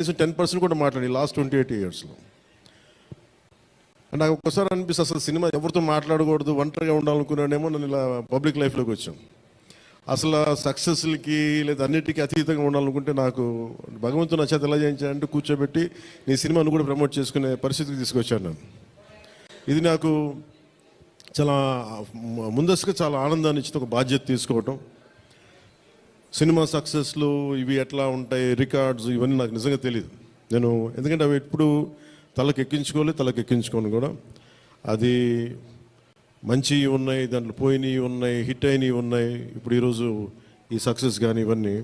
కనీసం ten percent కూడా మాట్లాడి లాస్ట్ ట్వంటీ ఎయిట్ ఇయర్స్లో నాకు ఒక్కసారి అనిపిస్తుంది అసలు సినిమా ఎవరితో మాట్లాడకూడదు ఒంటరిగా ఉండాలనుకున్నానేమో నేను ఇలా పబ్లిక్ లైఫ్లోకి వచ్చాం అసలు సక్సెస్లకి లేదా అన్నిటికీ అతీతంగా ఉండాలనుకుంటే నాకు భగవంతుని నచ్చేది ఎలా చేయించాడంటే కూర్చోబెట్టి నీ సినిమాను కూడా ప్రమోట్ చేసుకునే పరిస్థితికి తీసుకొచ్చాను నేను. ఇది నాకు చాలా ముందస్తుగా చాలా ఆనందాన్ని ఇచ్చిన ఒక బాధ్యత తీసుకోవటం. సినిమా సక్సెస్లు ఇవి ఎట్లా ఉంటాయి రికార్డ్స్ ఇవన్నీ నాకు నిజంగా తెలియదు నేను ఎందుకంటే అవి ఎప్పుడు తలకు ఎక్కించుకోవాలి తలకు ఎక్కించుకోను కూడా. అది మంచి ఉన్నాయి దాంట్లో పోయినవి ఉన్నాయి హిట్ అయినవి ఉన్నాయి. ఇప్పుడు ఈరోజు ఈ సక్సెస్ కానీ ఇవన్నీ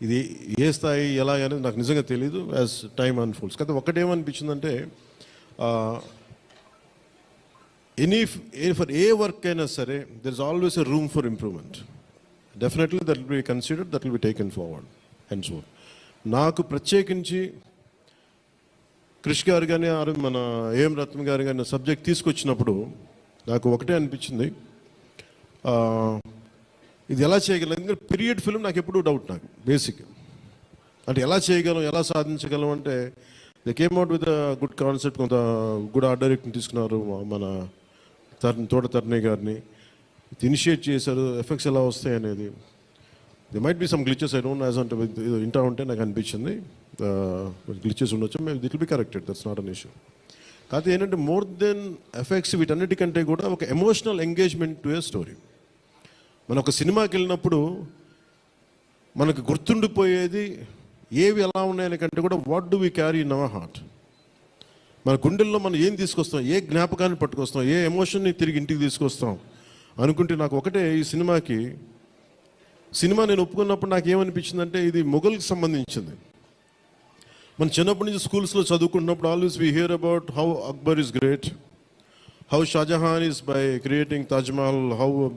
ఇది ఏ స్థాయి ఎలా అనేది నాకు నిజంగా తెలియదు యాజ్ టైమ్ అన్ఫోల్డ్స్ కాకపోతే ఒకటేమనిపించిందంటే ఎనీ ఫర్ ఏ వర్క్ అయినా సరే there is always a room for improvement definitely that will be considered that will be taken forward and so నాకు ప్రత్యేకించి క్రిష్ గారు కానీ ఆరు మన ఏం రత్న గారు కానీ సబ్జెక్ట్ తీసుకొచ్చినప్పుడు నాకు ఒకటే అనిపించింది. ఇది ఎలా చేయగలం? ఎందుకంటే పీరియడ్ ఫిల్మ్ నాకు ఎప్పుడూ డౌట్ నాకు బేసిక్ అంటే ఎలా చేయగలం ఎలా సాధించగలం అంటే they came out with good concept కొంత గుడ్ ఆర్డర్ తీసుకున్నారు మన తర్ తోట తరుణి గారిని. ఇనిషియేట్ చేశారు ఎఫెక్ట్స్ ఎలా వస్తాయి అనేది. The might be some glitches I don't as అంటే ఇది వింటా ఉంటే నాకు అనిపించింది. Uh, గ్లిచెస్ ఉండొచ్చు మేము that be corrected that's not an issue కాకపోతే ఏంటంటే మోర్ దెన్ ఎఫెక్ట్స్ వీటన్నిటికంటే కూడా ఒక emotional engagement to a story మనం ఒక సినిమాకి వెళ్ళినప్పుడు మనకు గుర్తుండిపోయేది ఏవి ఎలా ఉన్నాయని కంటే కూడా what do we carry in our heart మన గుండెల్లో మనం ఏం తీసుకొస్తాం ఏ జ్ఞాపకాన్ని పట్టుకొస్తాం ఏ ఎమోషన్ని తిరిగి ఇంటికి తీసుకొస్తాం? అనుకుంటే నాకు ఒకటే ఈ సినిమాకి. సినిమా నేను ఒప్పుకున్నప్పుడు నాకు ఏమనిపించిందంటే ఇది మొఘల్కి సంబంధించింది. మన చిన్నప్పటి నుంచి స్కూల్స్లో చదువుకుంటున్నప్పుడు always we hear about how Akbar is great how Shahjahan is by creating Taj Mahal how